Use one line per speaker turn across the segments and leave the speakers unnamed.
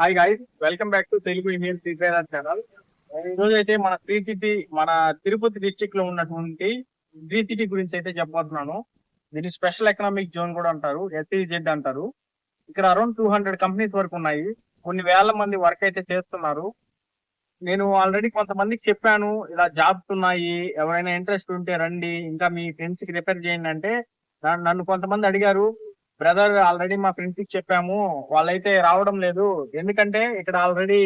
Hi guys welcome back to Telugu Indian free channel ఈ రోజు అయితే మన శ్రీ సిటీ మన తిరుపతి డిస్ట్రిక్ట్లో ఉన్నటువంటి శ్రీ సిటీ గురించి అయితే చెప్పబోతున్నాను. దీన్ని స్పెషల్ ఎకనామిక్ జోన్ కూడా అంటారు ఎస్ఈజెడ్ అంటారు. ఇక్కడ అరౌండ్ టూ హండ్రెడ్ కంపెనీస్ వరకు ఉన్నాయి. కొన్ని వేల మంది వర్క్ అయితే చేస్తున్నారు. నేను ఆల్రెడీ కొంతమందికి చెప్పాను ఇలా జాబ్స్ ఉన్నాయి ఎవరైనా ఇంట్రెస్ట్ ఉంటే రండి ఇంకా మీ ఫ్రెండ్స్కి రిఫర్ చేయండి అంటే నన్ను కొంతమంది అడిగారు బ్రదర్ ఆల్రెడీ మా ఫ్రెండ్స్కి చెప్పాము. వాళ్ళైతే రావడం లేదు. ఎందుకంటే ఇక్కడ ఆల్రెడీ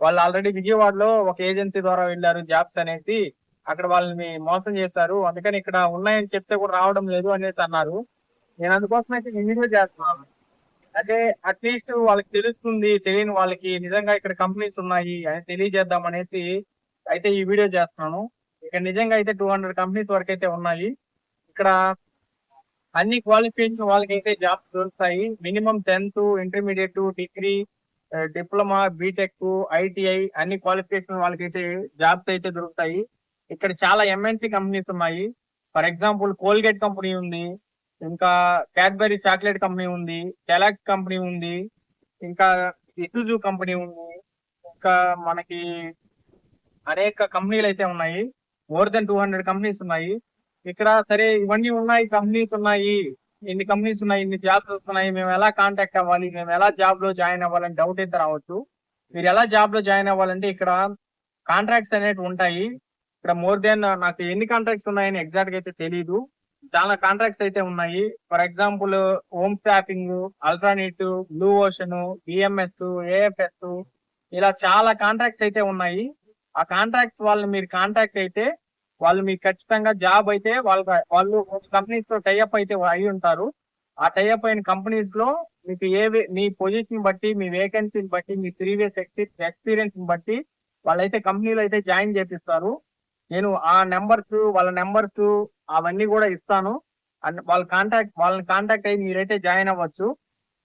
వాళ్ళు ఆల్రెడీ విజయవాడలో ఒక ఏజెన్సీ ద్వారా వెళ్ళారు జాబ్స్ అనేసి. అక్కడ వాళ్ళని మోసం చేశారు. అందుకని ఇక్కడ ఉన్నాయని చెప్తే కూడా రావడం లేదు అనేసి అన్నారు. నేను అందుకోసం అయితే వీడియో చేస్తున్నాను. అంటే అట్లీస్ట్ వాళ్ళకి తెలుస్తుంది తెలియని వాళ్ళకి నిజంగా ఇక్కడ కంపెనీస్ ఉన్నాయి అని తెలియజేద్దాం అనేసి అయితే ఈ వీడియో చేస్తున్నాను. ఇక్కడ నిజంగా అయితే టూ హండ్రెడ్ కంపెనీస్ వరకు అయితే ఉన్నాయి. ఇక్కడ అన్ని క్వాలిఫికేషన్ వాళ్ళకైతే జాబ్స్ దొరుకుతాయి. Minimum tenth intermediate degree diploma BTech ITI అన్ని క్వాలిఫికేషన్ వాళ్ళకైతే జాబ్స్ అయితే దొరుకుతాయి. ఇక్కడ చాలా ఎంఎన్సీ కంపెనీస్ ఉన్నాయి. ఫర్ ఎగ్జాంపుల్ కోల్గేట్ కంపెనీ ఉంది. ఇంకా క్యాడ్బరీ చాక్లెట్ కంపెనీ ఉంది. కెలాక్స్ కంపెనీ ఉంది. ఇంకా ఇసుజు కంపెనీ ఉంది. ఇంకా మనకి అనేక కంపెనీలు అయితే ఉన్నాయి. More than two hundred companies ఉన్నాయి. ఇక్కడ సరే ఇవన్నీ ఉన్నాయి కంపెనీస్ ఉన్నాయి ఇన్ని కంపెనీస్ ఉన్నాయి ఇన్ని జాబ్స్ వస్తున్నాయి మేము ఎలా కాంటాక్ట్ అవ్వాలి మేము ఎలా జాబ్లో జాయిన్ అవ్వాలని డౌట్ అయితే రావచ్చు. మీరు ఎలా జాబ్లో జాయిన్ అవ్వాలంటే ఇక్కడ కాంట్రాక్ట్స్ అనేవి ఉంటాయి. ఇక్కడ మోర్ దెన్ నాకు ఎన్ని కాంట్రాక్ట్స్ ఉన్నాయని ఎగ్జాక్ట్గా అయితే తెలియదు చాలా కాంట్రాక్ట్స్ అయితే ఉన్నాయి. For example home staffing Ultranet blue ocean BMS AFS ఇలా చాలా కాంట్రాక్ట్స్ అయితే ఉన్నాయి. ఆ కాంట్రాక్ట్స్ వాళ్ళని మీరు కాంటాక్ట్ అయితే వాళ్ళు మీకు ఖచ్చితంగా జాబ్ అయితే వాళ్ళ వాళ్ళు కంపెనీస్తో టైఅప్ అయితే అయి ఉంటారు. ఆ టైఅప్ అయిన కంపెనీస్లో మీకు ఏ మీ పొజిషన్ బట్టి మీ వేకెన్సీని బట్టి మీ ప్రీవియస్ ఎక్స్పీరియన్స్ బట్టి వాళ్ళైతే కంపెనీలో అయితే జాయిన్ చేపిస్తారు. నేను ఆ నెంబర్స్ వాళ్ళ నెంబర్స్ అవన్నీ కూడా ఇస్తాను. అండ్ వాళ్ళ కాంటాక్ట్ వాళ్ళని కాంటాక్ట్ అయ్యి మీరైతే జాయిన్ అవ్వచ్చు.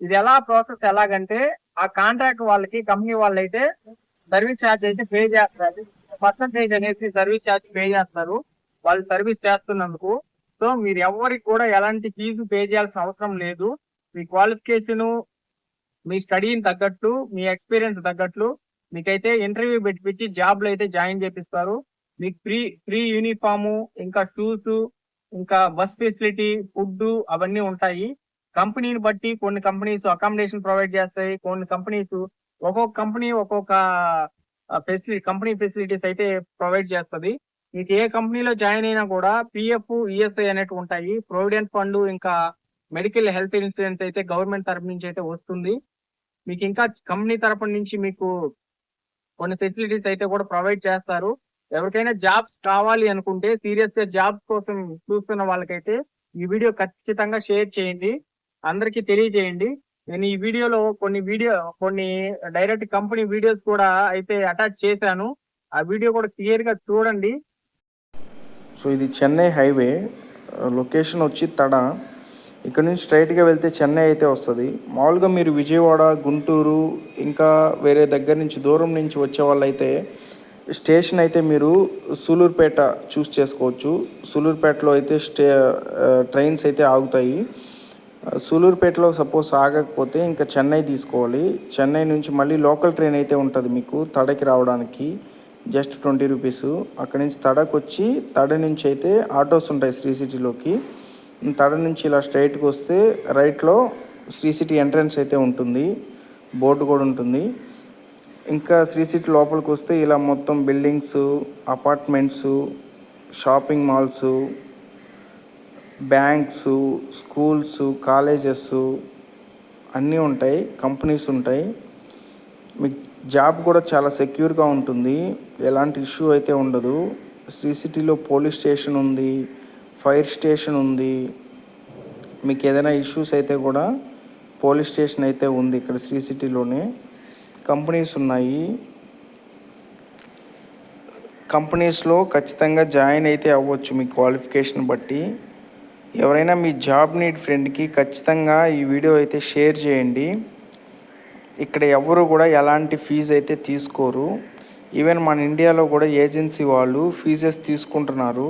ఇది ఎలా ప్రాసెస్ ఎలాగంటే ఆ కాంట్రాక్ట్ వాళ్ళకి కంపెనీ వాళ్ళైతే సర్వీస్ ఛార్జ్ అయితే పే చేస్తారు. పర్సంటేజ్ అనేసి సర్వీస్ ఛార్జ్ పే చేస్తారు. వాళ్ళు సర్వీస్ చేస్తున్నందుకు. సో మీరు ఎవరికి కూడా ఎలాంటి ఫీజు పే చేయాల్సిన అవసరం లేదు. మీ క్వాలిఫికేషన్ మీ స్టడీని తగ్గట్టు మీ ఎక్స్పీరియన్స్ తగ్గట్లు మీకైతే ఇంటర్వ్యూ పెట్టిపించి జాబ్లు అయితే జాయిన్ చేపిస్తారు. మీకు ఫ్రీ ఫ్రీ యూనిఫాము ఇంకా షూస్ ఇంకా బస్ ఫెసిలిటీ ఫుడ్ అవన్నీ ఉంటాయి. కంపెనీని బట్టి కొన్ని కంపెనీస్ అకామిడేషన్ ప్రొవైడ్ చేస్తాయి. కొన్ని కంపెనీస్ ఒక్కొక్క కంపెనీ ఒక్కొక్క ఫెసిలిటీ కంపెనీ ఫెసిలిటీస్ అయితే ప్రొవైడ్ చేస్తుంది. మీకు ఏ కంపెనీలో జాయిన్ అయినా కూడా పిఎఫ్ ఈఎస్ఐ అనేవి ఉంటాయి. ప్రొవిడెంట్ ఫండ్ ఇంకా మెడికల్ హెల్త్ ఇన్సూరెన్స్ అయితే గవర్నమెంట్ తరపు నుంచి అయితే వస్తుంది. మీకు ఇంకా కంపెనీ తరపు నుంచి మీకు కొన్ని ఫెసిలిటీస్ అయితే కూడా ప్రొవైడ్ చేస్తారు. ఎవరికైనా జాబ్స్ కావాలి అనుకుంటే సీరియస్గా జాబ్స్ కోసం చూస్తున్న వాళ్ళకైతే ఈ వీడియో ఖచ్చితంగా షేర్ చేయండి. అందరికీ తెలియజేయండి. నేను ఈ వీడియోలో కొన్ని వీడియో కొన్ని డైరెక్ట్ కంపెనీ వీడియోస్ కూడా అయితే అటాచ్ చేశాను. ఆ వీడియో కూడా క్లియర్గా చూడండి.
సో ఇది చెన్నై హైవే లొకేషన్ వచ్చి తడ. ఇక్కడ నుంచి స్ట్రైట్గా వెళ్తే చెన్నై అయితే వస్తుంది. మామూలుగా మీరు విజయవాడ గుంటూరు ఇంకా వేరే దగ్గర నుంచి దూరం నుంచి వచ్చే వాళ్ళైతే స్టేషన్ అయితే మీరు సూలూరుపేట చూస్ చేసుకోవచ్చు. సూలూరుపేటలో అయితే స్టే ట్రైన్స్ అయితే ఆగుతాయి. సూలూరుపేటలో సపోజ్ ఆగకపోతే ఇంకా చెన్నై తీసుకోవాలి. చెన్నై నుంచి మళ్ళీ లోకల్ ట్రైన్ అయితే ఉంటుంది మీకు తడకి రావడానికి. Just twenty rupees. అక్కడి నుంచి తడకు వచ్చి తడ నుంచి అయితే ఆటోస్ ఉంటాయి శ్రీ సిటీలోకి. తడ నుంచి ఇలా స్ట్రైట్కి వస్తే రైట్లో శ్రీ సిటీ ఎంట్రన్స్ అయితే ఉంటుంది. బోర్డు కూడా ఉంటుంది. ఇంకా శ్రీ సిటీ లోపలికి వస్తే ఇలా మొత్తం buildings apartments shopping malls banks schools colleges అన్నీ ఉంటాయి కంపెనీస్ ఉంటాయి. మీకు జాబ్ కూడా చాలా సెక్యూర్గా ఉంటుంది. ఎలాంటి ఇష్యూ అయితే ఉండదు. శ్రీ సిటీలో పోలీస్ స్టేషన్ ఉంది ఫైర్ స్టేషన్ ఉంది. మీకు ఏదైనా ఇష్యూస్ అయితే కూడా పోలీస్ స్టేషన్ అయితే ఉంది ఇక్కడ శ్రీ సిటీలోనే. కంపెనీస్ ఉన్నాయి. కంపెనీస్లో ఖచ్చితంగా జాయిన్ అయితే అవ్వచ్చు మీ క్వాలిఫికేషన్ బట్టి. ఎవరైనా మీ జాబ్ నీడ్ ఫ్రెండ్కి ఖచ్చితంగా ఈ వీడియో అయితే షేర్ చేయండి. ఇక్కడ ఎవరు కూడా ఎలాంటి ఫీజు అయితే తీసుకోరు. ఈవెన్ మన ఇండియాలో కూడా ఏజెన్సీ వాళ్ళు ఫీజెస్ తీసుకుంటున్నారు.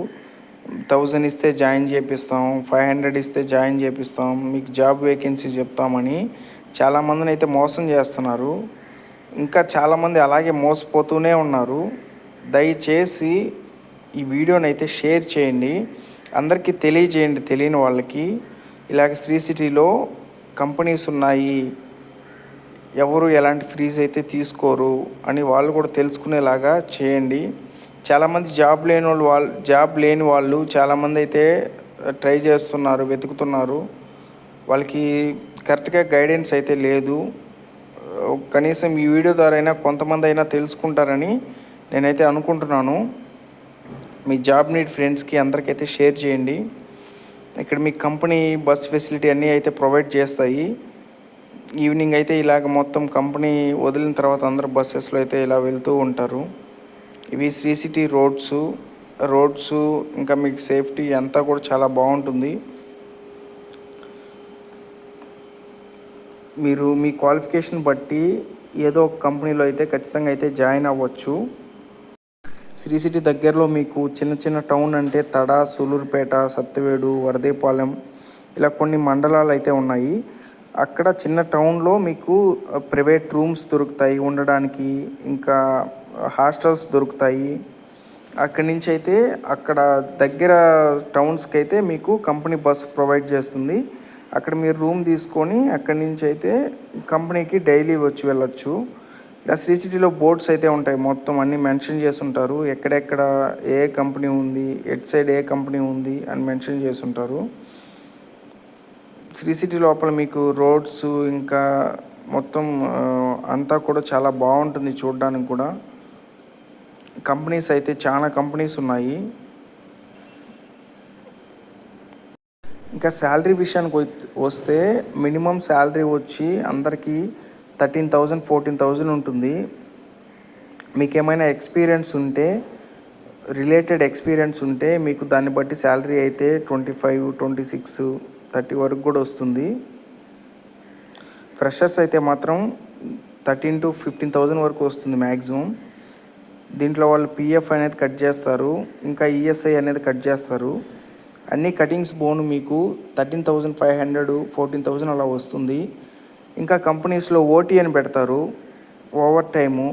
థౌజండ్ ఇస్తే జాయిన్ చేపిస్తాం ఫైవ్ హండ్రెడ్ ఇస్తే జాయిన్ చేపిస్తాం మీకు జాబ్ వేకెన్సీ చెప్తామని చాలామందిని అయితే మోసం చేస్తున్నారు. ఇంకా చాలామంది అలాగే మోసపోతూనే ఉన్నారు. దయచేసి ఈ వీడియోని అయితే షేర్ చేయండి. అందరికీ తెలియజేయండి తెలియని వాళ్ళకి. ఇలాగ శ్రీ సిటీలో కంపెనీస్ ఉన్నాయి. ఎవరు ఎలాంటి ఫ్రీజ్ అయితే తీసుకోరు అని వాళ్ళు కూడా తెలుసుకునేలాగా చేయండి. చాలామంది జాబ్ లేని వాళ్ళు వాళ్ళు జాబ్ లేని వాళ్ళు చాలామంది అయితే ట్రై చేస్తున్నారు వెతుకుతున్నారు. వాళ్ళకి కరెక్ట్గా గైడెన్స్ అయితే లేదు. కనీసం ఈ వీడియో ద్వారా అయినా కొంతమంది అయినా తెలుసుకుంటారని నేనైతే అనుకుంటున్నాను. మీ జాబ్ నీడ్ ఫ్రెండ్స్కి అందరికైతే షేర్ చేయండి. ఇక్కడ మీ కంపెనీ బస్ ఫెసిలిటీ అన్నీ అయితే ప్రొవైడ్ చేస్తాయి. ఈవినింగ్ అయితే ఇలాగ మొత్తం కంపెనీ వదిలిన తర్వాత అందరు బస్సెస్లో అయితే ఇలా వెళ్తూ ఉంటారు. ఇవి శ్రీ సిటీ రోడ్స్ రోడ్స్ ఇంకా మీకు సేఫ్టీ అంతా కూడా చాలా బాగుంటుంది. మీరు మీ క్వాలిఫికేషన్ బట్టి ఏదో ఒక కంపెనీలో అయితే ఖచ్చితంగా అయితే జాయిన్ అవ్వచ్చు. శ్రీ సిటీ దగ్గరలో మీకు చిన్న చిన్న టౌన్ అంటే తడ సూలూరుపేట సత్యవేడు వరదేపాలెం ఇలా కొన్ని మండలాలు అయితే ఉన్నాయి. అక్కడ చిన్న టౌన్లో మీకు ప్రైవేట్ రూమ్స్ దొరుకుతాయి ఉండడానికి ఇంకా హాస్టల్స్ దొరుకుతాయి. అక్కడి నుంచి అయితే అక్కడ దగ్గర టౌన్స్కి అయితే మీకు కంపెనీ బస్ ప్రొవైడ్ చేస్తుంది. అక్కడ మీరు రూమ్ తీసుకొని అక్కడి నుంచి అయితే కంపెనీకి డైలీ వచ్చి వెళ్ళొచ్చు. ఇలా శ్రీ సిటీలో బోర్డ్స్ అయితే ఉంటాయి. మొత్తం అన్నీ మెన్షన్ చేసి ఉంటారు ఎక్కడెక్కడ ఏ కంపెనీ ఉంది ఎట్ సైడ్ ఏ కంపెనీ ఉంది అని మెన్షన్ చేసి ఉంటారు శ్రీ సిటీ లోపల మీకు రోడ్స్ ఇంకా మొత్తం అంతా కూడా చాలా బాగుంటుంది చూడడానికి కూడా. కంపెనీస్ అయితే చాలా కంపెనీస్ ఉన్నాయి. ఇంకా శాలరీ విషయానికి వస్తే మినిమం శాలరీ వచ్చి అందరికీ థర్టీన్ థౌజండ్ ఫోర్టీన్ థౌజండ్ ఉంటుంది. మీకు ఏమైనా ఎక్స్పీరియన్స్ ఉంటే రిలేటెడ్ ఎక్స్పీరియన్స్ ఉంటే మీకు దాన్ని బట్టి శాలరీ అయితే twenty five twenty six thirty వరకు కూడా వస్తుంది. ఫ్రెషర్స్ అయితే మాత్రం థర్టీన్ టు ఫిఫ్టీన్ థౌజండ్ వరకు వస్తుంది మ్యాక్సిమం దీంట్లో వాళ్ళు పిఎఫ్ అనేది కట్ చేస్తారు ఇంకా ఈఎస్ఐ అనేది కట్ చేస్తారు. అన్ని కటింగ్స్ బోను మీకు thirteen thousand five hundred fourteen thousand అలా వస్తుంది. ఇంకా కంపెనీస్లో ఓటీ అని పెడతారు. ఓవర్ టైము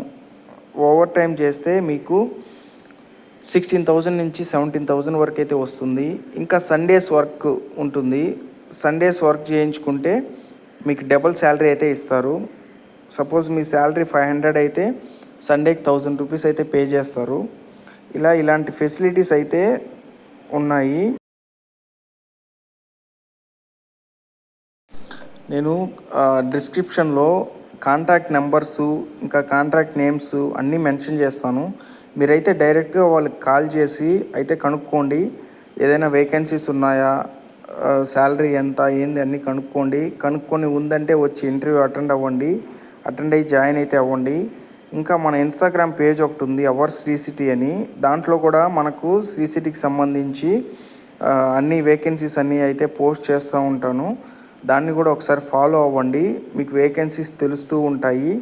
ఓవర్ టైం చేస్తే మీకు సిక్స్టీన్ థౌజండ్ నుంచి సెవెంటీన్ థౌజండ్ వరకు అయితే వస్తుంది. ఇంకా సండేస్ వర్క్ ఉంటుంది. సండేస్ వర్క్ చేయించుకుంటే మీకు డబుల్ శాలరీ అయితే ఇస్తారు. సపోజ్ మీ శాలరీ ఫైవ్ హండ్రెడ్ అయితే సండేకి థౌజండ్ రూపీస్ అయితే పే చేస్తారు. ఇలా ఇలాంటి ఫెసిలిటీస్ అయితే ఉన్నాయి. నేను డిస్క్రిప్షన్లో కాంటాక్ట్ నెంబర్సు ఇంకా కాంట్రాక్ట్ నేమ్స్ అన్నీ మెన్షన్ చేస్తాను. మీరైతే డైరెక్ట్గా వాళ్ళకి కాల్ చేసి అయితే కనుక్కోండి. ఏదైనా వేకెన్సీస్ ఉన్నాయా? శాలరీ ఎంత? ఏంది? అన్నీ కనుక్కోండి. కనుక్కొని ఉందంటే వచ్చి ఇంటర్వ్యూ అటెండ్ అవ్వండి. అటెండ్ అయ్యి జాయిన్ అయితే అవ్వండి. ఇంకా మన ఇన్స్టాగ్రామ్ పేజ్ ఒకటి ఉంది అవర్ శ్రీ సిటీ అని. దాంట్లో కూడా మనకు శ్రీ సిటీకి సంబంధించి అన్ని వేకెన్సీస్ అన్నీ అయితే పోస్ట్ చేస్తూ ఉంటాను. దాన్ని కూడా ఒకసారి ఫాలో అవ్వండి. మీకు వేకెన్సీస్ తెలుస్తూ ఉంటాయి.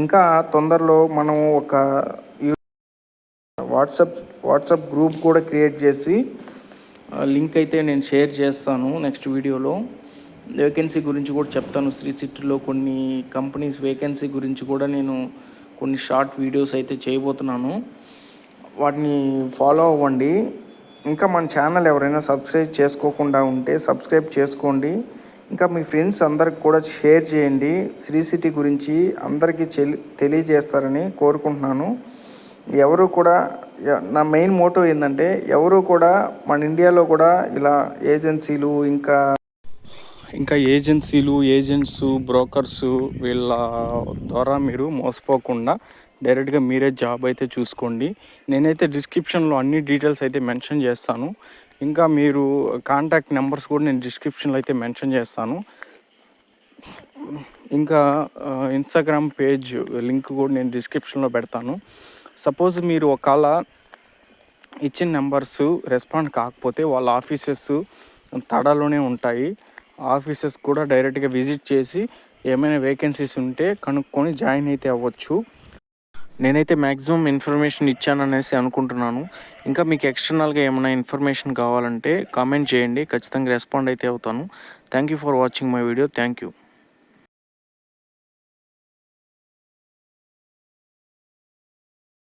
ఇంకా తొందరలో మనం ఒక వాట్సప్ వాట్సాప్ వాట్సాప్ గ్రూప్ కూడా క్రియేట్ చేసి లింక్ అయితే నేను షేర్ చేస్తాను నెక్స్ట్ వీడియోలో. వేకెన్సీ గురించి కూడా చెప్తాను. శ్రీ సిటీలో కొన్ని కంపెనీస్ వేకెన్సీ గురించి కూడా నేను కొన్ని షార్ట్ వీడియోస్ అయితే చేయబోతున్నాను. వాటిని ఫాలో అవ్వండి. ఇంకా మన ఛానల్ ఎవరైనా సబ్స్క్రైబ్ చేసుకోకుండా ఉంటే సబ్స్క్రైబ్ చేసుకోండి. ఇంకా మీ ఫ్రెండ్స్ అందరికి కూడా షేర్ చేయండి. శ్రీ సిటీ గురించి అందరికీ చెలి తెలియజేస్తారని కోరుకుంటున్నాను. ఎవరు కూడా నా మెయిన్ మోటో ఏంటంటే ఎవరు కూడా మన ఇండియాలో కూడా ఇలా ఏజెన్సీలు ఇంకా ఇంకా ఏజెన్సీలు ఏజెంట్స్ బ్రోకర్స్ వీళ్ళ ద్వారా మీరు మోసపోకుండా డైరెక్ట్గా మీరే జాబ్ అయితే చూసుకోండి. నేనైతే డిస్క్రిప్షన్లో అన్ని డీటెయిల్స్ అయితే మెన్షన్ చేస్తాను. ఇంకా మీరు కాంటాక్ట్ నెంబర్స్ కూడా నేను డిస్క్రిప్షన్లో అయితే మెన్షన్ చేస్తాను. ఇంకా ఇన్స్టాగ్రామ్ పేజ్ లింక్ కూడా నేను డిస్క్రిప్షన్లో పెడతాను. సపోజ్ మీరు ఒకవేళ ఇచ్చిన నెంబర్స్ రెస్పాండ్ కాకపోతే వాళ్ళ ఆఫీసెస్ తడలోనే ఉంటాయి. ఆఫీసెస్ కూడా డైరెక్ట్గా విజిట్ చేసి ఏమైనా వేకెన్సీస్ ఉంటే కనుక్కొని జాయిన్ అయితే అవ్వచ్చు. నేనైతే మ్యాక్సిమం ఇన్ఫర్మేషన్ ఇచ్చాననేసి అనుకుంటున్నాను. ఇంకా మీకు ఎక్స్టర్నల్గా ఏమైనా ఇన్ఫర్మేషన్ కావాలంటే కామెంట్ చేయండి. ఖచ్చితంగా రెస్పాండ్ అయితే అవుతాను. Thank you for watching my video. Thank you